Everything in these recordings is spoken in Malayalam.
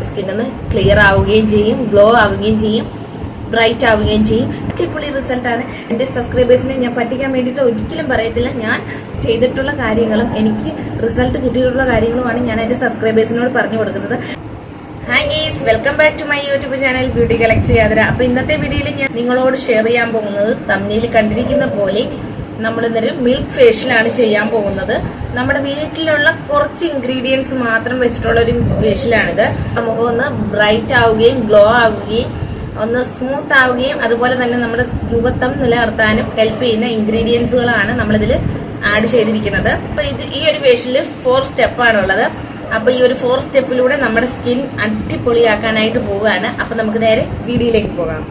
നമ്മുടെ ഒന്ന് ക്ലിയർ ആവുകയും ചെയ്യും ഗ്ലോ ആവുകയും ചെയ്യും ബ്രൈറ്റ് ആവുകയും ചെയ്യും. അടിപൊളി ആണ്. എന്റെ സബ്സ്ക്രൈബേഴ്സിനെ ഞാൻ പറ്റിക്കാൻ വേണ്ടിയിട്ട് ഒരിക്കലും പറയത്തില്ല. ഞാൻ ചെയ്തിട്ടുള്ള കാര്യങ്ങളും എനിക്ക് റിസൾട്ട് കിട്ടിയിട്ടുള്ള കാര്യങ്ങളുമാണ് ഞാൻ എന്റെ സബ്സ്ക്രൈബേഴ്സിനോട് പറഞ്ഞു കൊടുക്കുന്നത്. Hi guys welcome back to my YouTube channel beauty galaxy യാത്ര അപ്പൊ ഇന്നത്തെ വീഡിയോയിൽ ഞാൻ നിങ്ങളോട് ഷെയർ ചെയ്യാൻ പോകുന്നത് തമ്മിൽ കണ്ടിരിക്കുന്ന പോലെ നമ്മൾ ഇന്നൊരു മിൽക്ക് ഫേഷ്യലാണ് ചെയ്യാൻ പോകുന്നത്. നമ്മുടെ വീട്ടിലുള്ള കുറച്ച് ഇൻഗ്രീഡിയൻസ് മാത്രം വെച്ചിട്ടുള്ള ഒരു ഫേഷ്യലാണിത് നമുക്ക് ഒന്ന് ബ്രൈറ്റ് ആവുകയും ഗ്ലോ ആവുകയും ഒന്ന് സ്മൂത്ത് ആവുകയും അതുപോലെ തന്നെ നമ്മുടെ യുവത്വം നിലനിർത്താനും ഹെൽപ്പ് ചെയ്യുന്ന ഇൻഗ്രീഡിയൻസുകളാണ് നമ്മളിതിൽ ആഡ് ചെയ്തിരിക്കുന്നത്. അപ്പൊ ഇത് ഈ ഒരു ഫേഷ്യലിൽ ഫോർ സ്റ്റെപ്പാണുള്ളത് അപ്പൊ ഈ ഒരു ഫോർ സ്റ്റെപ്പിലൂടെ നമ്മുടെ സ്കിൻ അടിപൊളിയാക്കാനായിട്ട് പോവുകയാണ്. അപ്പൊ നമുക്ക് നേരെ വീഡിയോയിലേക്ക് പോകാം.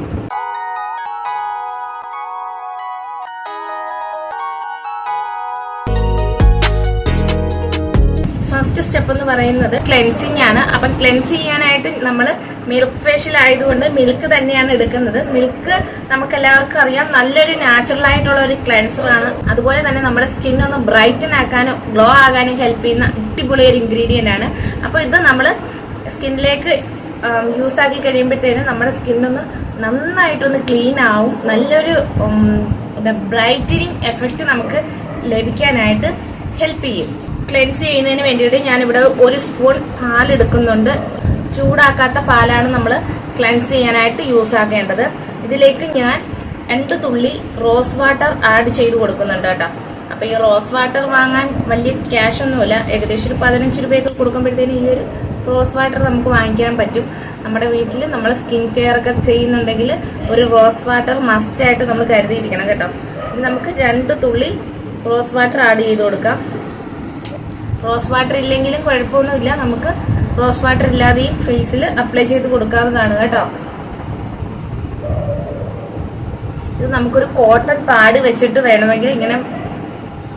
പറയുന്നത് ക്ലെൻസിങ് ആണ്. അപ്പൊ ക്ലെൻസ് ചെയ്യാനായിട്ട് നമ്മൾ മിൽക്ക് ഫേഷ്യൽ ആയതുകൊണ്ട് മിൽക്ക് തന്നെയാണ് എടുക്കുന്നത്. മിൽക്ക് നമുക്ക് എല്ലാവർക്കും അറിയാം നല്ലൊരു നാച്ചുറൽ ആയിട്ടുള്ള ഒരു ക്ലെൻസർ ആണ്. അതുപോലെ തന്നെ നമ്മുടെ സ്കിൻ ഒന്ന് ബ്രൈറ്റൻ ആക്കാനും ഗ്ലോ ആകാനും ഹെൽപ്പ് ചെയ്യുന്ന അടിപൊളി ഒരു ഇൻഗ്രീഡിയന്റ് ആണ്. അപ്പോൾ ഇത് നമ്മൾ സ്കിന്നിലേക്ക് യൂസ് ആക്കി കഴിയുമ്പോഴത്തേനും നമ്മുടെ സ്കിന്നൊന്ന് നന്നായിട്ടൊന്ന് ക്ലീൻ ആവും. നല്ലൊരു ബ്രൈറ്റനിങ് എഫക്റ്റ് നമുക്ക് ലഭിക്കാനായിട്ട് ഹെൽപ്പ് ചെയ്യും. ക്ലെൻസ് ചെയ്യുന്നതിന് വേണ്ടിയിട്ട് ഞാനിവിടെ ഒരു സ്പൂൺ പാൽ എടുക്കുന്നുണ്ട് ചൂടാക്കാത്ത പാലാണ് നമ്മൾ ക്ലെൻസ് ചെയ്യാനായിട്ട് യൂസ് ആക്കേണ്ടത്. ഇതിലേക്ക് ഞാൻ രണ്ട് തുള്ളി റോസ് വാട്ടർ ആഡ് ചെയ്ത് കൊടുക്കുന്നുണ്ട് കേട്ടോ. അപ്പൊ ഈ റോസ് വാട്ടർ വാങ്ങാൻ വലിയ ക്യാഷ് ഒന്നുമില്ല. ഏകദേശം ഒരു പതിനഞ്ച് രൂപയൊക്കെ കൊടുക്കുമ്പോഴത്തേന് ഈ ഒരു റോസ് വാട്ടർ നമുക്ക് വാങ്ങിക്കാൻ പറ്റും. നമ്മുടെ വീട്ടിൽ നമ്മൾ സ്കിൻ കെയർ ഒക്കെ ചെയ്യുന്നുണ്ടെങ്കിൽ ഒരു റോസ് വാട്ടർ മസ്റ്റായിട്ട് നമ്മൾ കരുതിയിരിക്കണം കേട്ടോ. ഇനി നമുക്ക് രണ്ട് തുള്ളി റോസ് വാട്ടർ ആഡ് ചെയ്ത് കൊടുക്കാം. റോസ് വാട്ടർ ഇല്ലെങ്കിലും കുഴപ്പമൊന്നുമില്ല നമുക്ക് റോസ് വാട്ടർ ഇല്ലാതെയും ഫേസിൽ അപ്ലൈ ചെയ്ത് കൊടുക്കാവുന്നതാണ് കേട്ടോ. ഇത് നമുക്കൊരു കോട്ടൺ പാഡ് വെച്ചിട്ട് വേണമെങ്കിൽ ഇങ്ങനെ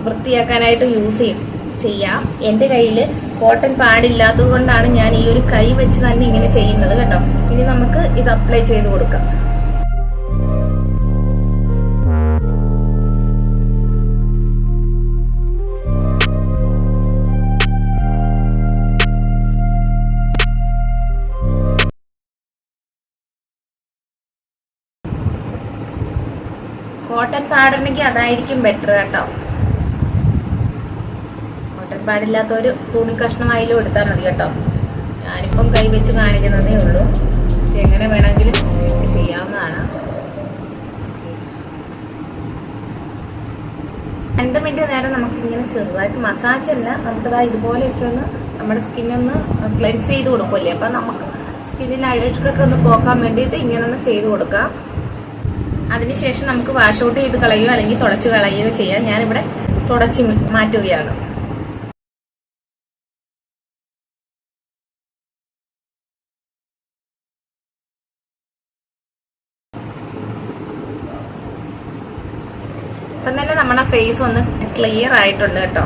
വൃത്തിയാക്കാനായിട്ട് യൂസ് ചെയ്യും. ചെയ്യാം. എന്റെ കയ്യിൽ കോട്ടൺ പാഡ് ഇല്ലാത്തത് കൊണ്ടാണ് ഞാൻ ഈ ഒരു കൈ വെച്ച് തന്നെ ഇങ്ങനെ ചെയ്യുന്നത് കേട്ടോ. ഇനി നമുക്ക് ഇത് അപ്ലൈ ചെയ്ത് കൊടുക്കാം. കോട്ടൺ പാഡുണ്ടെങ്കിൽ അതായിരിക്കും ബെറ്റർ കേട്ടോ. കോട്ടൺ പാടില്ലാത്ത ഒരു തുണി കഷ്ണം അതിലും എടുത്താൽ മതി കേട്ടോ. ഞാനിപ്പം കൈ വെച്ച് കാണിക്കുന്നതേ ഉള്ളൂ. എങ്ങനെ വേണമെങ്കിലും ചെയ്യാവുന്നതാണ്. രണ്ട് മിനിറ്റ് നേരം നമുക്ക് ഇങ്ങനെ ചെറുതായിട്ട് മസാജ് അല്ല നമുക്കതാ ഇതുപോലെയൊക്കെ ഒന്ന് നമ്മുടെ സ്കിന്നൊന്ന് ക്ലെൻസ് ചെയ്ത് കൊടുക്കുമല്ലേ? അപ്പം നമുക്ക് സ്കിന്നിൽ അഴുക്കൊക്കെ ഒന്ന് പോക്കാൻ വേണ്ടിയിട്ട് ഇങ്ങനെ ഒന്ന് ചെയ്ത് കൊടുക്കാം. അതിനുശേഷം നമുക്ക് വാഷ് ഔട്ട് ചെയ്ത് കളയുകയോ അല്ലെങ്കിൽ തുടച്ച് കളയുകയോ ചെയ്യാം. ഞാനിവിടെ തുടച്ച് മാറ്റുകയാണ്. ഇപ്പം തന്നെ നമ്മുടെ ഫേസ് ഒന്ന് ക്ലിയർ ആയിട്ടുണ്ട് കേട്ടോ.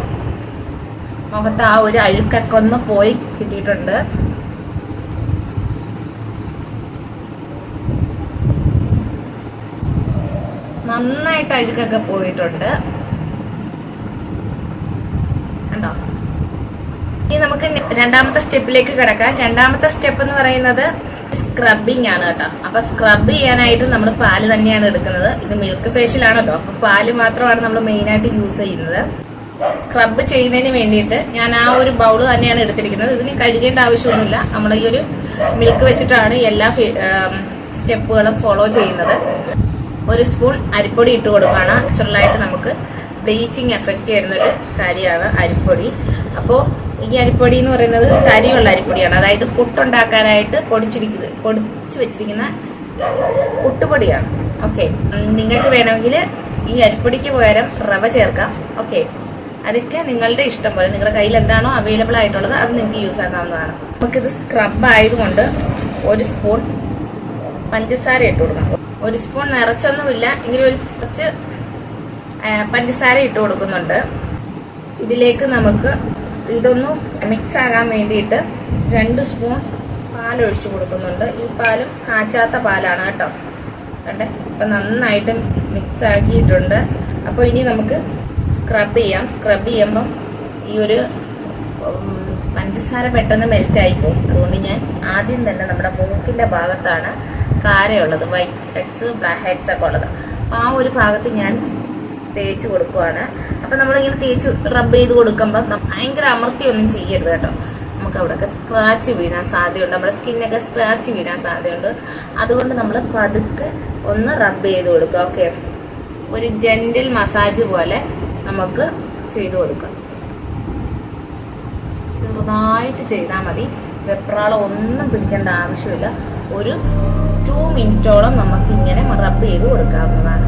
മുഖത്ത് ആ ഒരു അഴുക്കൊക്കെ ഒന്ന് പോയി കിട്ടിയിട്ടുണ്ട്. നന്നായിട്ട് അഴുക്കൊക്കെ പോയിട്ടുണ്ട്. കണ്ടോ? ഇനി നമുക്ക് രണ്ടാമത്തെ സ്റ്റെപ്പിലേക്ക് കിടക്കാം. രണ്ടാമത്തെ സ്റ്റെപ്പ് എന്ന് പറയുന്നത് സ്ക്രബിങ് ആണ് കേട്ടോ. അപ്പൊ സ്ക്രബ് ചെയ്യാനായിട്ട് നമ്മൾ പാൽ തന്നെയാണ് എടുക്കുന്നത്. ഇത് മിൽക്ക് ഫേഷ്യൽ ആണല്ലോ അപ്പൊ പാൽ മാത്രമാണ് നമ്മൾ മെയിൻ ആയിട്ട് യൂസ് ചെയ്യുന്നത്. സ്ക്രബ് ചെയ്യുന്നതിന് വേണ്ടിയിട്ട് ഞാൻ ആ ഒരു ബൗൾ തന്നെയാണ് എടുത്തിരിക്കുന്നത്. ഇതിന് കഴുകേണ്ട ആവശ്യമൊന്നുമില്ല. നമ്മൾ ഈ ഒരു മിൽക്ക് വെച്ചിട്ടാണ് എല്ലാ സ്റ്റെപ്പുകളും ഫോളോ ചെയ്യുന്നത്. ഒരു സ്പൂൺ അരിപ്പൊടി ഇട്ട് കൊടുക്കുകയാണ്. നാച്ചുറലായിട്ട് നമുക്ക് ബ്ലീച്ചിങ് എഫക്റ്റ് ചെയ്യുന്നൊരു കാര്യമാണ് അരിപ്പൊടി. അപ്പോൾ ഈ അരിപ്പൊടി എന്ന് പറയുന്നത് തരിയുള്ള അരിപ്പൊടിയാണ്. അതായത് പുട്ടുണ്ടാക്കാനായിട്ട് പൊടിച്ചിരിക്കുന്നത് പൊടിച്ചു വെച്ചിരിക്കുന്ന പുട്ടുപൊടിയാണ്. ഓക്കെ നിങ്ങൾക്ക് വേണമെങ്കിൽ ഈ അരിപ്പൊടിക്ക് പകരം റവ ചേർക്കാം. ഓക്കെ അതൊക്കെ നിങ്ങളുടെ ഇഷ്ടം പോലെ. നിങ്ങളുടെ കയ്യിൽ എന്താണോ അവൈലബിൾ ആയിട്ടുള്ളത് അത് നിങ്ങൾക്ക് യൂസ് ആക്കാവുന്നതാണ്. നമുക്കിത് സ്ക്രബ് ആയതുകൊണ്ട് ഒരു സ്പൂൺ പഞ്ചസാര ഇട്ട് കൊടുക്കണം. ഒരു സ്പൂൺ നിറച്ചൊന്നുമില്ല. എങ്കിലും ഒരു കുറച്ച് പഞ്ചസാര ഇട്ട് കൊടുക്കുന്നുണ്ട്. ഇതിലേക്ക് നമുക്ക് ഇതൊന്ന് മിക്സ് ആകാൻ വേണ്ടിയിട്ട് രണ്ട് സ്പൂൺ പാൽ ഒഴിച്ചു കൊടുക്കുന്നുണ്ട്. ഈ പാലും കാച്ചാത്ത പാലാണ് കേട്ടോ. കണ്ടേ? ഇപ്പൊ നന്നായിട്ട് മിക്സ് ആക്കിയിട്ടുണ്ട്. അപ്പോൾ ഇനി നമുക്ക് സ്ക്രബ് ചെയ്യാം. സ്ക്രബ് ചെയ്യുമ്പം ഈ ഒരു പഞ്ചസാര പെട്ടെന്ന് മെൽറ്റ് ആയി പോകും. അതുകൊണ്ട് ഞാൻ ആദ്യം തന്നെ നമ്മുടെ മൂക്കിന്റെ ഭാഗത്താണ് കാരയുള്ളത്. വൈറ്റ് ഹെഡ്സ് ബ്ലാക്ക് ഹെഡ്സ് ഒക്കെ ഉള്ളത്. ആ ഒരു ഭാഗത്ത് ഞാൻ തേച്ച് കൊടുക്കുവാണ്. അപ്പൊ നമ്മളിങ്ങനെ തേച്ച് റബ്ബ് ചെയ്ത് കൊടുക്കുമ്പോൾ ഭയങ്കര അമർത്തിയൊന്നും ചെയ്യരുത് കേട്ടോ. നമുക്ക് അവിടെയൊക്കെ സ്ക്രാച്ച് വീഴാൻ സാധ്യതയുണ്ട്. നമ്മുടെ സ്കിന്നൊക്കെ സ്ക്രാച്ച് വീഴാൻ സാധ്യതയുണ്ട്. അതുകൊണ്ട് നമ്മൾ പതുക്കെ ഒന്ന് റബ്ബ് ചെയ്ത് കൊടുക്കുക. ഓക്കെ ഒരു ജെന്റിൽ മസാജ് പോലെ നമുക്ക് ചെയ്തു കൊടുക്കാം. ചെറുതായിട്ട് ചെയ്താൽ മതി. വെപ്രാളം ഒന്നും പിടിക്കേണ്ട ആവശ്യമില്ല. ഒരു ടു മിനിറ്റോളം നമുക്ക് ഇങ്ങനെ റബ്ബ് ചെയ്ത് കൊടുക്കാവുന്നതാണ്.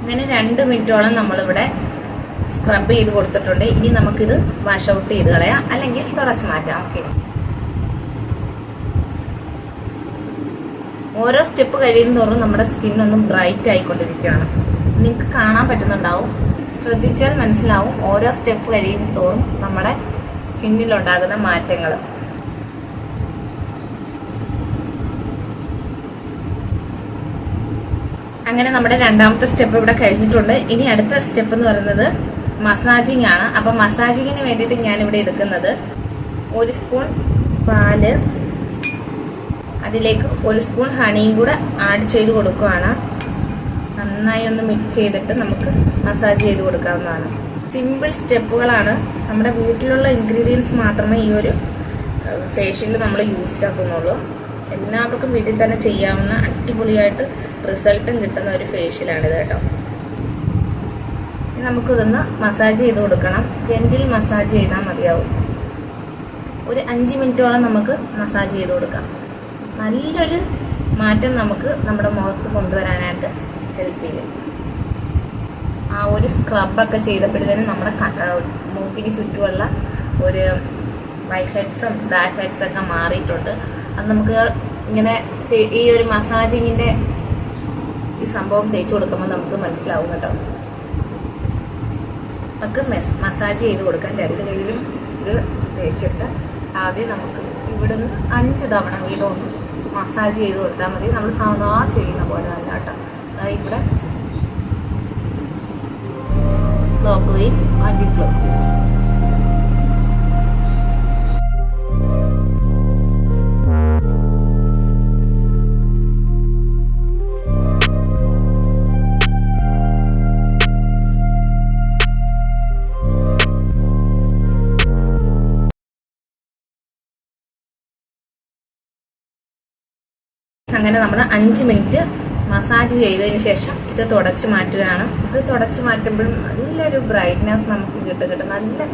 അങ്ങനെ രണ്ട് മിനിറ്റോളം നമ്മളിവിടെ സ്ക്രബ് ചെയ്ത് കൊടുത്തിട്ടുണ്ട്. ഇനി നമുക്കിത് വാഷ് ഔട്ട് ചെയ്ത് കളയാം. അല്ലെങ്കിൽ തുടച്ച് മാറ്റാം. ഓക്കെ ഓരോ സ്റ്റെപ്പ് കഴിയും തോറും നമ്മുടെ സ്കിൻ ഒന്ന് ബ്രൈറ്റ് ആയിക്കൊണ്ടിരിക്കുകയാണ്. നിങ്ങൾക്ക് കാണാൻ പറ്റുന്നുണ്ടാവും. ശ്രദ്ധിച്ചാൽ മനസ്സിലാവും ഓരോ സ്റ്റെപ്പ് കഴിയും തോറും നമ്മുടെ സ്കിന്നിലുണ്ടാകുന്ന മാറ്റങ്ങൾ അങ്ങനെ നമ്മുടെ രണ്ടാമത്തെ സ്റ്റെപ്പ് ഇവിടെ കഴിഞ്ഞിട്ടുണ്ട്. ഇനി അടുത്ത സ്റ്റെപ്പ് എന്ന് പറയുന്നത് മസാജിങ് ആണ് അപ്പൊ മസാജിങ്ങിന് വേണ്ടിയിട്ട് ഞാൻ ഇവിടെ എടുക്കുന്നത് ഒരു സ്പൂൺ പാൽ അതിലേക്ക് ഒരു സ്പൂൺ ഹണിയും കൂടെ ആഡ് ചെയ്ത് കൊടുക്കുകയാണ് നന്നായി ഒന്ന് മിക്സ് ചെയ്തിട്ട് നമുക്ക് മസാജ് ചെയ്ത് കൊടുക്കാവുന്നതാണ്. സിമ്പിൾ സ്റ്റെപ്പുകളാണ്. നമ്മുടെ വീട്ടിലുള്ള ഇൻഗ്രീഡിയൻസ് മാത്രമേ ഈ ഒരു ഫേഷ്യലിൽ നമ്മൾ യൂസ് ആക്കുന്നുള്ളൂ. എല്ലാവർക്കും വീട്ടിൽ തന്നെ ചെയ്യാവുന്ന അടിപൊളിയായിട്ട് റിസൾട്ടും കിട്ടുന്ന ഒരു ഫേഷ്യലാണിത് കേട്ടോ. നമുക്കിതൊന്ന് മസാജ് ചെയ്ത് കൊടുക്കണം. ജെന്റിൽ മസാജ് ചെയ്താൽ മതിയാവും. ഒരു അഞ്ച് മിനിറ്റോളം നമുക്ക് മസാജ് ചെയ്ത് കൊടുക്കാം. നല്ലൊരു മാറ്റം നമുക്ക് നമ്മുടെ മുഖത്ത് കൊണ്ടുവരാനായിട്ട് ഹെൽപ്പ് ചെയ്യും. ആ ഒരു സ്ക്രബൊക്കെ ചെയ്തപ്പോഴത്തേനും നമ്മുടെ മൂക്കിന് ചുറ്റുമുള്ള ഒരു വൈറ്റ് ഹെഡ്സും ബ്ലാക്ക് ഹെഡ്സൊക്കെ മാറിയിട്ടുണ്ട്. അത് നമുക്ക് ഇങ്ങനെ ഈ ഒരു മസാജിങ്ങിന്റെ ഈ സംഭവം തേച്ച് കൊടുക്കുമ്പോൾ നമുക്ക് മനസ്സിലാവും കേട്ടോ. നമുക്ക് മെസ് മസാജ് ചെയ്ത് കൊടുക്കാൻ രണ്ട് കയ്യിലും ഇത് തേച്ചിട്ട് ആദ്യം നമുക്ക് ഇവിടുന്ന് അഞ്ച് തവണ വീതം ഒന്ന് മസാജ് ചെയ്ത് കൊടുത്താൽ മതി. നമ്മൾ സാധാ ചെയ്യുന്ന പോലെ അല്ല കേട്ടോ. ഇവിടെ clockwise anticlockwise അങ്ങനെ നമ്മൾ അഞ്ച് മിനിറ്റ് മസാജ് ചെയ്തതിന് ശേഷം ഇത് തുടച്ചു മാറ്റുകയാണ്. ഇത് തുടച്ചു മാറ്റുമ്പോഴും നല്ലൊരു ബ്രൈറ്റ്നെസ് നമുക്ക് കിട്ടും കിട്ടും. നല്ല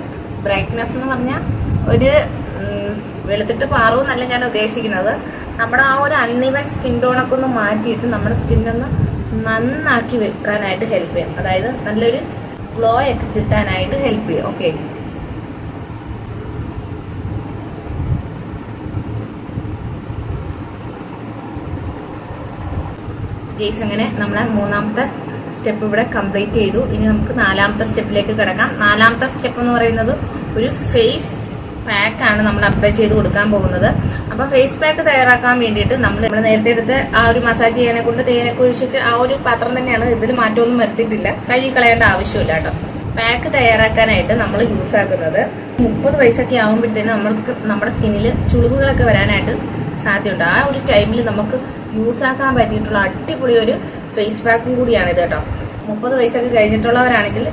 ബ്രൈറ്റ്നെസ് എന്ന് പറഞ്ഞാൽ ഒരു വെളുത്തിട്ട് പാറവെന്നല്ല ഞാൻ ഉദ്ദേശിക്കുന്നത്. നമ്മുടെ ആ ഒരു അൺഇവൻ സ്കിൻ ടോണൊക്കെ ഒന്ന് മാറ്റിയിട്ട് നമ്മുടെ സ്കിന്നൊന്ന് നന്നാക്കി വെക്കാനായിട്ട് ഹെൽപ്പ് ചെയ്യും. അതായത് നല്ലൊരു ഗ്ലോ ഒക്കെ കിട്ടാനായിട്ട് ഹെൽപ്പ് ചെയ്യും. ഓക്കെ ഗെയ്സ് അങ്ങനെ നമ്മളെ മൂന്നാമത്തെ സ്റ്റെപ്പ് ഇവിടെ കംപ്ലീറ്റ് ചെയ്തു. ഇനി നമുക്ക് നാലാമത്തെ സ്റ്റെപ്പിലേക്ക് കിടക്കാം. നാലാമത്തെ സ്റ്റെപ്പ് എന്ന് പറയുന്നത് ഒരു ഫേസ് പാക്ക് ആണ് നമ്മൾ അപ്ലൈ ചെയ്ത് കൊടുക്കാൻ പോകുന്നത്. അപ്പൊ ഫേസ് പാക്ക് തയ്യാറാക്കാൻ വേണ്ടിയിട്ട് നമ്മൾ നമ്മൾ നേരത്തെ എടുത്ത് ആ ഒരു മസാജ് ചെയ്യാനെ കൊണ്ട് തേനെ കുഴിച്ചിട്ട് ആ ഒരു പാത്രം തന്നെയാണ് ഇതിൽ മാറ്റമൊന്നും വരുത്തിയിട്ടില്ല. കഴുകി കളയേണ്ട ആവശ്യമില്ല കേട്ടോ. പാക്ക് തയ്യാറാക്കാനായിട്ട് നമ്മൾ യൂസ് ആക്കുന്നത്. മുപ്പത് വയസ്സൊക്കെ ആകുമ്പോഴത്തേനും നമ്മൾക്ക് നമ്മുടെ സ്കിന്നിൽ ചുളിവുകളൊക്കെ വരാനായിട്ട് സാധ്യതയുണ്ട്. ആ ഒരു ടൈമിൽ നമുക്ക് യൂസ് ആക്കാൻ പറ്റിയിട്ടുള്ള അടിപൊളി ഒരു ഫേസ് പാക്കും കൂടിയാണ് ഇത് കേട്ടോ. മുപ്പത് വയസ്സൊക്കെ കഴിഞ്ഞിട്ടുള്ളവരാണെങ്കിൽ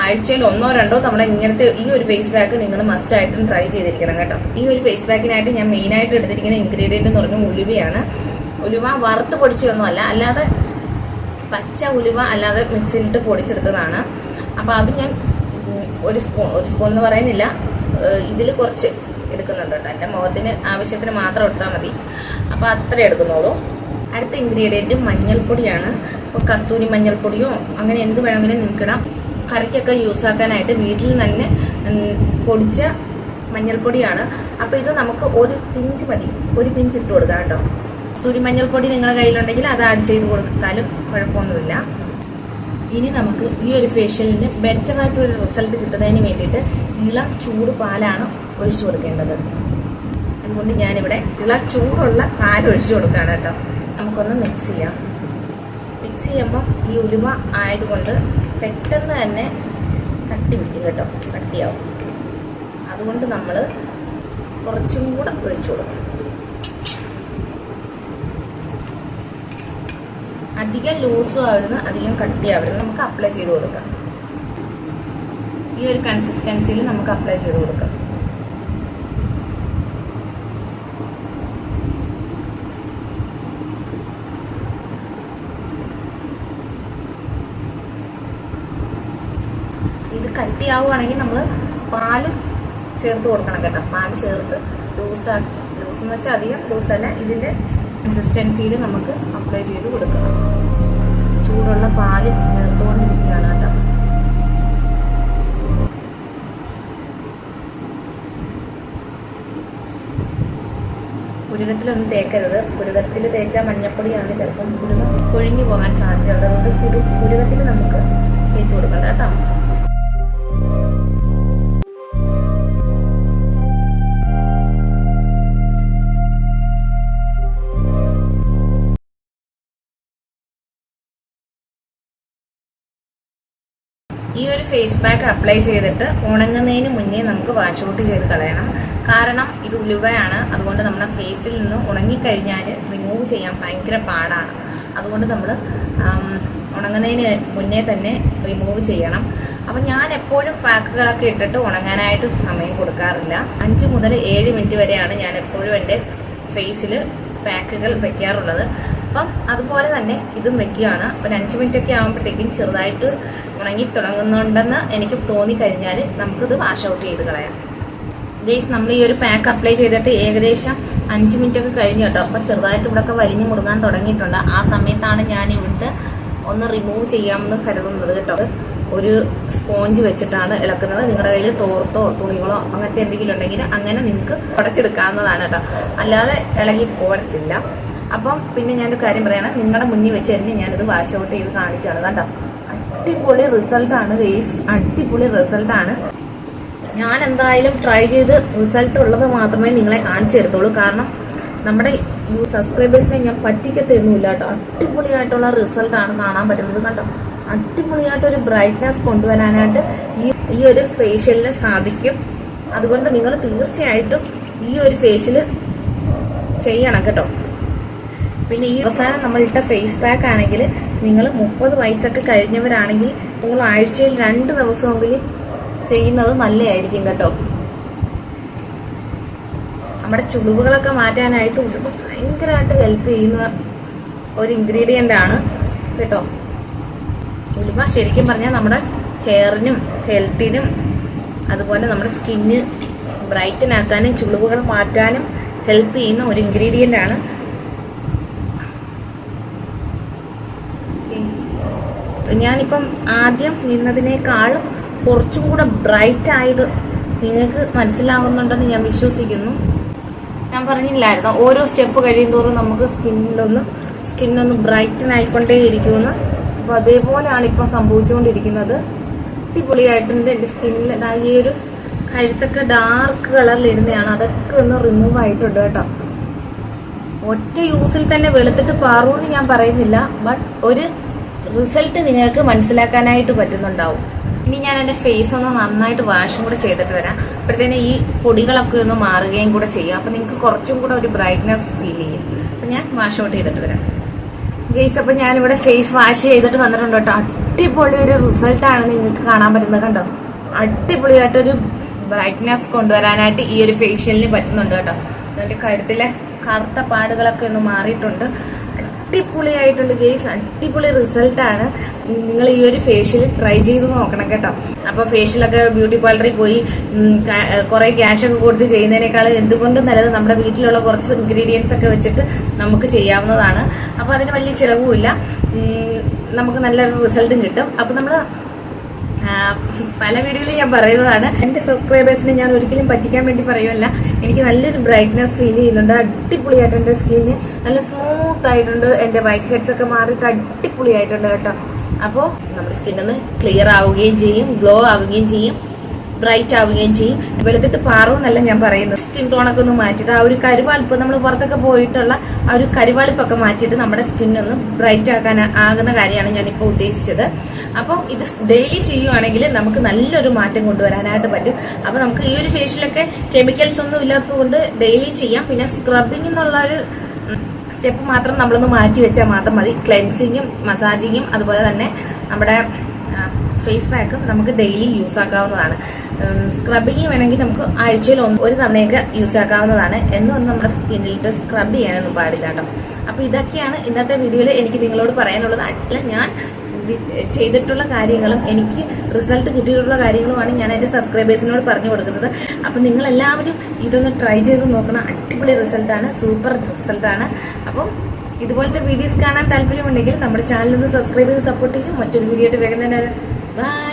ആഴ്ചയിൽ ഒന്നോ രണ്ടോ തവണ ഇങ്ങനത്തെ ഈ ഒരു ഫേസ് പാക്ക് നിങ്ങൾ മസ്റ്റ് ആയിട്ടും ട്രൈ ചെയ്തിരിക്കണം കേട്ടോ. ഈ ഒരു ഫേസ് പാക്കിനായിട്ട് ഞാൻ മെയിൻ ആയിട്ട് എടുത്തിരിക്കുന്ന ഇൻഗ്രീഡിയന്റ് എന്ന് പറഞ്ഞ ഉലുവയാണ്. ഉലുവ വറുത്ത് പൊടിച്ചതൊന്നുമല്ല അല്ലാതെ പച്ച ഉലുവ അല്ലാതെ മിക്സിയിലിട്ട് പൊടിച്ചെടുത്തതാണ്. അപ്പൊ അത് ഞാൻ ഒരു സ്പൂൺ ഒരു സ്പൂൺ എന്ന് പറയുന്നില്ല ഇതിൽ കുറച്ച് എടുക്കുന്നുണ്ട് കേട്ടോ. എന്റെ മുഖത്തിന് ആവശ്യത്തിന് മാത്രം എടുത്താൽ മതി. അപ്പൊ അത്രേ എടുക്കുന്നുള്ളൂ. അടുത്ത ഇൻഗ്രീഡിയന്റ് മഞ്ഞൾപ്പൊടിയാണ്. ഇപ്പോൾ കസ്തൂരി മഞ്ഞൾപ്പൊടിയോ അങ്ങനെ എന്ത് വേണമെങ്കിലും നിൽക്കണം. കറിക്കൊക്കെ യൂസ് ആക്കാനായിട്ട് വീട്ടിൽ തന്നെ പൊടിച്ച മഞ്ഞൾപ്പൊടിയാണ്. അപ്പോൾ ഇത് നമുക്ക് ഒരു പിഞ്ച് മതി. ഒരു പിഞ്ച് ഇട്ട് കൊടുക്കാം കേട്ടോ. കസ്തൂരി മഞ്ഞൾപ്പൊടി നിങ്ങളുടെ കയ്യിലുണ്ടെങ്കിൽ അത് ആഡ് ചെയ്ത് കൊടുത്താലും കുഴപ്പമൊന്നുമില്ല. ഇനി നമുക്ക് ഈ ഒരു ഫേഷ്യലിന് ബെറ്റർ ആയിട്ടൊരു റിസൾട്ട് കിട്ടുന്നതിന് വേണ്ടിയിട്ട് ഇളം ചൂട് പാലാണ് ഒഴിച്ചു കൊടുക്കേണ്ടത്. അതുകൊണ്ട് ഞാനിവിടെ ഇള ചൂടുള്ള പാൽ ഒഴിച്ചു കൊടുക്കുകയാണ് കേട്ടോ. നമുക്കൊന്ന് മിക്സ് ചെയ്യാം. മിക്സ് ചെയ്യുമ്പോൾ ഈ ഉലുവ ആയതുകൊണ്ട് പെട്ടെന്ന് തന്നെ കട്ടി പിടിക്കും കേട്ടോ. കട്ടിയാവും. അതുകൊണ്ട് നമ്മൾ കുറച്ചും കൂടെ ഒഴിച്ചു കൊടുക്കണം. അധികം ലൂസും ആവരുന്ന് അധികം കട്ടിയാവരുന്ന് നമുക്ക് അപ്ലൈ ചെയ്ത് കൊടുക്കാം. ഈ ഒരു കൺസിസ്റ്റൻസിയിൽ നമുക്ക് അപ്ലൈ ചെയ്ത് കൊടുക്കാം. ഇത് കട്ടിയാവുകയാണെങ്കിൽ നമ്മൾ പാൽ ചേർത്ത് കൊടുക്കണം കേട്ടോ. പാൽ ചേർത്ത് ലൂസാക്കി. ലൂസ് എന്ന് വെച്ചാൽ അധികം ലൂസല്ല ഇതിന്റെ കൺസിസ്റ്റൻസിയിൽ നമുക്ക് അപ്ലൈ ചെയ്ത് കൊടുക്കണം. ചൂടുള്ള പാൽ ചേർത്തുകൊണ്ടിരിക്കുകയാണ് കേട്ടോ. പുരുകത്തിലൊന്നും തേക്കരുത്. പുരുകത്തിൽ തേച്ചാൽ മഞ്ഞപ്പൊടിയാണ് ചിലപ്പം പുരുക കൊഴിഞ്ഞു പോകാൻ സാധ്യതയുണ്ട് അതുകൊണ്ട് കുരു പുരുകത്തിൽ നമുക്ക് തേച്ച് കൊടുക്കണ്ട കേട്ടോ. ഫേസ് പാക്ക് അപ്ലൈ ചെയ്തിട്ട് ഉണങ്ങുന്നതിന് മുന്നേ നമുക്ക് വാഷ് ഔട്ട് ചെയ്ത് കളയണം. കാരണം ഇത് ഉലുവയാണ്. അതുകൊണ്ട് നമ്മുടെ ഫേസിൽ നിന്ന് ഉണങ്ങിക്കഴിഞ്ഞാൽ റിമൂവ് ചെയ്യാൻ ഭയങ്കര പാടാണ്. അതുകൊണ്ട് നമ്മൾ ഉണങ്ങുന്നതിന് മുന്നേ തന്നെ റിമൂവ് ചെയ്യണം. അപ്പം ഞാൻ എപ്പോഴും പാക്കുകളൊക്കെ ഇട്ടിട്ട് ഉണങ്ങാനായിട്ട് സമയം കൊടുക്കാറില്ല. അഞ്ച് മുതൽ ഏഴ് മിനിറ്റ് വരെയാണ് ഞാൻ എപ്പോഴും എന്റെ ഫേസിൽ പാക്കുകൾ വെക്കാറുള്ളത്. അപ്പം അതുപോലെ തന്നെ ഇതും വെക്കുകയാണ്. ഒരു അഞ്ച് മിനിറ്റ് ഒക്കെ ആകുമ്പോഴത്തേക്കും ചെറുതായിട്ട് ഉണങ്ങി തുടങ്ങുന്നുണ്ടെന്ന് എനിക്ക് തോന്നിക്കഴിഞ്ഞാൽ നമുക്കിത് വാഷ് ഔട്ട് ചെയ്ത് കളയാം. ഗെയ്സ് നമ്മൾ ഈ ഒരു പാക്ക് അപ്ലൈ ചെയ്തിട്ട് ഏകദേശം അഞ്ച് മിനിറ്റ് ഒക്കെ കഴിഞ്ഞു കേട്ടോ. അപ്പം ചെറുതായിട്ട് ഇവിടെയൊക്കെ വലിഞ്ഞു മുറുകാൻ തുടങ്ങിയിട്ടുണ്ട്. ആ സമയത്താണ് ഞാൻ ഇവിടുത്തെ ഒന്ന് റിമൂവ് ചെയ്യാമെന്ന് കരുതുന്നത് കേട്ടോ. ഒരു സ്പോഞ്ച് വെച്ചിട്ടാണ് ഇളക്കുന്നത്. നിങ്ങളുടെ കയ്യിൽ തോർത്തോ തുണികളോ അങ്ങനത്തെ എന്തെങ്കിലും ഉണ്ടെങ്കിൽ അങ്ങനെ നിങ്ങൾക്ക് ഉടച്ചെടുക്കാവുന്നതാണ് കേട്ടോ. അല്ലാതെ ഇളകി പോരത്തില്ല. അപ്പം പിന്നെ ഞാനൊരു കാര്യം പറയണം. നിങ്ങളുടെ മുന്നിൽ വെച്ച് തന്നെ ഞാനിത് വാഷ് ഔട്ട് ചെയ്ത് കാണിക്കുകയാണ് കേട്ടോ അടിപൊളി റിസൾട്ടാണ് റേസ് അടിപൊളി റിസൾട്ടാണ് ഞാൻ എന്തായാലും ട്രൈ ചെയ്ത് റിസൾട്ട് ഉള്ളത് മാത്രമേ നിങ്ങളെ കാണിച്ചു തരത്തുള്ളൂ. കാരണം നമ്മുടെ ഈ സബ്സ്ക്രൈബേഴ്സിനെ ഞാൻ പറ്റിക്കത്തൊന്നുമില്ല കേട്ടോ. അടിപൊളിയായിട്ടുള്ള റിസൾട്ടാണ് കാണാൻ പറ്റുന്നത് കണ്ടോ? അടിപൊളിയായിട്ട് ഒരു ബ്രൈറ്റ്നസ് കൊണ്ടുവരാനായിട്ട് ഈ ഈ ഒരു ഫേഷ്യലിന് സാധിക്കും. അതുകൊണ്ട് നിങ്ങൾ തീർച്ചയായിട്ടും ഈ ഒരു ഫേഷ്യൽ ചെയ്യണം കേട്ടോ. പിന്നെ ഈ അവസാനം നമ്മളിട്ട ഫേസ് പാക്ക് ആണെങ്കിൽ നിങ്ങൾ മുപ്പത് വയസ്സൊക്കെ കഴിഞ്ഞവരാണെങ്കിൽ നിങ്ങൾ ആഴ്ചയിൽ രണ്ട് ദിവസമെങ്കിലും ചെയ്യുന്നത് നല്ലതായിരിക്കും കേട്ടോ. നമ്മുടെ ചുളിവുകളൊക്കെ മാറ്റാനായിട്ട് ഉലുവ ഭയങ്കരമായിട്ട് ഹെൽപ്പ് ചെയ്യുന്ന ഒരു ഇൻഗ്രീഡിയന്റ് ആണ് കേട്ടോ. ഉലുവ ശരിക്കും പറഞ്ഞാൽ നമ്മുടെ ഹെയറിനും ഹെൽത്തിനും അതുപോലെ നമ്മുടെ സ്കിന്ന് ബ്രൈറ്റൻ ആക്കാനും ചുളിവുകൾ മാറ്റാനും ഹെൽപ്പ് ചെയ്യുന്ന ഒരു ഇൻഗ്രീഡിയന്റ് ആണ് ഞാനിപ്പം ആദ്യം നിന്നതിനേക്കാളും കുറച്ചും കൂടെ ബ്രൈറ്റ് ആയത് നിങ്ങൾക്ക് മനസ്സിലാകുന്നുണ്ടെന്ന് ഞാൻ വിശ്വസിക്കുന്നു. ഞാൻ പറഞ്ഞില്ലായിരുന്നു. ഓരോ സ്റ്റെപ്പ് കഴിയുന്തോറും നമുക്ക് സ്കിന്നിലൊന്ന് സ്കിന്നൊന്ന് ബ്രൈറ്റൻ ആയിക്കൊണ്ടേ ഇരിക്കുമെന്ന്. അപ്പോൾ അതേപോലെയാണ് ഇപ്പം സംഭവിച്ചുകൊണ്ടിരിക്കുന്നത്. അടിപൊളിയായിട്ടുണ്ട് എന്റെ സ്കിന്നിൽ ഈ ഒരു കഴുത്തൊക്കെ ഡാർക്ക് കളറിൽ ഇരുന്നതാണ്. അതൊക്കെ ഒന്ന് റിമൂവ് ആയിട്ടുണ്ട് കേട്ടോ. ഒറ്റ യൂസിൽ തന്നെ വെളുത്തിട്ട് പാറൂന്ന് ഞാൻ പറയുന്നില്ല. ബട്ട് ഒരു റിസൾട്ട് നിങ്ങൾക്ക് മനസ്സിലാക്കാനായിട്ട് പറ്റുന്നുണ്ടാവും. ഇനി ഞാൻ എന്റെ ഫേസ് ഒന്ന് നന്നായിട്ട് വാഷും കൂടെ ചെയ്തിട്ട് വരാം. അപ്പോഴത്തേന് ഈ പൊടികളൊക്കെ ഒന്ന് മാറുകയും കൂടെ ചെയ്യും. അപ്പം നിങ്ങൾക്ക് കുറച്ചും കൂടെ ഒരു ബ്രൈറ്റ്നെസ് ഫീൽ ചെയ്യും. അപ്പം ഞാൻ വാഷ് ഔട്ട് ചെയ്തിട്ട് വരാം. ഗെയ്സ് അപ്പം ഞാനിവിടെ ഫേസ് വാഷ് ചെയ്തിട്ട് വന്നിട്ടുണ്ട് കേട്ടോ. അടിപൊളി ഒരു റിസൾട്ടാണ് നിങ്ങൾക്ക് കാണാൻ പറ്റുന്നത് കണ്ടോ? അടിപൊളിയായിട്ടൊരു ബ്രൈറ്റ്നെസ് കൊണ്ടുവരാനായിട്ട് ഈ ഒരു ഫേഷ്യലിന് പറ്റുന്നുണ്ട് കേട്ടോ. എന്നിട്ട് കഴുത്തിലെ കറുത്ത പാടുകളൊക്കെ ഒന്ന് മാറിയിട്ടുണ്ട്. അടിപൊളിയായിട്ടുണ്ട് ഗെയ്സ് അടിപൊളി റിസൾട്ടാണ് നിങ്ങൾ ഈ ഒരു ഫേഷ്യൽ ട്രൈ ചെയ്ത് നോക്കണം കേട്ടോ. അപ്പൊ ഫേഷ്യലൊക്കെ ബ്യൂട്ടി പാർലറിൽ പോയി കുറെ ക്യാഷ് ഒക്കെ കൊടുത്ത് ചെയ്യുന്നതിനേക്കാൾ എന്തുകൊണ്ടും നല്ലത് നമ്മുടെ വീട്ടിലുള്ള കുറച്ച് ഇൻഗ്രീഡിയൻസ് ഒക്കെ വെച്ചിട്ട് നമുക്ക് ചെയ്യാവുന്നതാണ്. അപ്പൊ അതിന് വലിയ ചിലവുമില്ല. നമുക്ക് നല്ലൊരു റിസൾട്ടും കിട്ടും. അപ്പൊ നമ്മൾ പല വീഡിയോയിലും ഞാൻ പറയുന്നതാണ്. എന്റെ സബ്സ്ക്രൈബേഴ്സിന് ഞാൻ ഒരിക്കലും പറ്റിക്കാൻ വേണ്ടി പറയുമല്ല എനിക്ക് നല്ലൊരു ബ്രൈറ്റ്നസ് ഫീൽ ചെയ്യുന്നുണ്ട്. അടിപൊളിയായിട്ട് എന്റെ സ്കിന്ന് നല്ല സ്മൂത്ത് ആയിട്ടുണ്ട്. എന്റെ വൈറ്റ് ഹെഡ്സ് ഒക്കെ മാറിയിട്ട് അടിപൊളിയായിട്ടുണ്ട് കേട്ടോ. അപ്പോൾ നമ്മുടെ സ്കിന്നൊന്ന് ക്ലിയർ ആവുകയും ചെയ്യും ഗ്ലോ ആവുകയും ചെയ്യും. ബ്രൈറ്റ് ആവുകയും ചെയ്യും. വെളുത്തിട്ട് പാറുമെന്നല്ല ഞാൻ പറയുന്നത്. സ്കിൻ ടോണൊക്കെ ഒന്ന് മാറ്റിയിട്ട് ആ ഒരു കരുവാളിപ്പ് നമ്മൾ പുറത്തൊക്കെ പോയിട്ടുള്ള ആ ഒരു കരുവാളിപ്പൊക്കെ മാറ്റിയിട്ട് നമ്മുടെ സ്കിന്നൊന്ന് ബ്രൈറ്റ് ആക്കാൻ ആകുന്ന കാര്യമാണ് ഞാനിപ്പോൾ ഉദ്ദേശിച്ചത്. അപ്പം ഇത് ഡെയിലി ചെയ്യുവാണെങ്കിൽ നമുക്ക് നല്ലൊരു മാറ്റം കൊണ്ടുവരാനായിട്ട് പറ്റും. അപ്പം നമുക്ക് ഈ ഒരു ഫേഷ്യലൊക്കെ കെമിക്കൽസ് ഒന്നും ഇല്ലാത്തതുകൊണ്ട് ഡെയിലി ചെയ്യാം. പിന്നെ സ്ക്രബിംഗ് എന്നുള്ള ഒരു സ്റ്റെപ്പ് മാത്രം നമ്മളൊന്ന് മാറ്റി വെച്ചാൽ മാത്രം മതി. ക്ലെൻസിങ്ങും മസാജിങ്ങും അതുപോലെ തന്നെ നമ്മുടെ ഫേസ് പാക്കും നമുക്ക് ഡെയിലി യൂസ് ആക്കാവുന്നതാണ്. സ്ക്രബിങ് വേണമെങ്കിൽ നമുക്ക് ആഴ്ചയിൽ ഒരു തവണയൊക്കെ യൂസ് ആക്കാവുന്നതാണ്. എന്നും നമ്മുടെ സ്കിന്നിലിട്ട് സ്ക്രബ് ചെയ്യാനൊന്നും പാടില്ല കേട്ടോ. അപ്പോൾ ഇതൊക്കെയാണ് ഇന്നത്തെ വീഡിയോയിൽ എനിക്ക് നിങ്ങളോട് പറയാനുള്ളത്. അല്ല ഞാൻ ചെയ്തിട്ടുള്ള കാര്യങ്ങളും എനിക്ക് റിസൾട്ട് കിട്ടിയിട്ടുള്ള കാര്യങ്ങളുമാണ് ഞാൻ എന്റെ സബ്സ്ക്രൈബേഴ്സിനോട് പറഞ്ഞു കൊടുക്കുന്നത്. അപ്പം നിങ്ങൾ എല്ലാവരും ഇതൊന്ന് ട്രൈ ചെയ്ത് നോക്കണം. അടിപൊളി റിസൾട്ടാണ് സൂപ്പർ റിസൾട്ടാണ് അപ്പം ഇതുപോലത്തെ വീഡിയോസ് കാണാൻ താല്പര്യമുണ്ടെങ്കിൽ നമ്മുടെ ചാനൽ ഒന്ന് സബ്സ്ക്രൈബ് ചെയ്ത് സപ്പോർട്ട് ചെയ്യും. മറ്റൊരു വീഡിയോ ആയിട്ട് വേഗം തന്നെ Bye.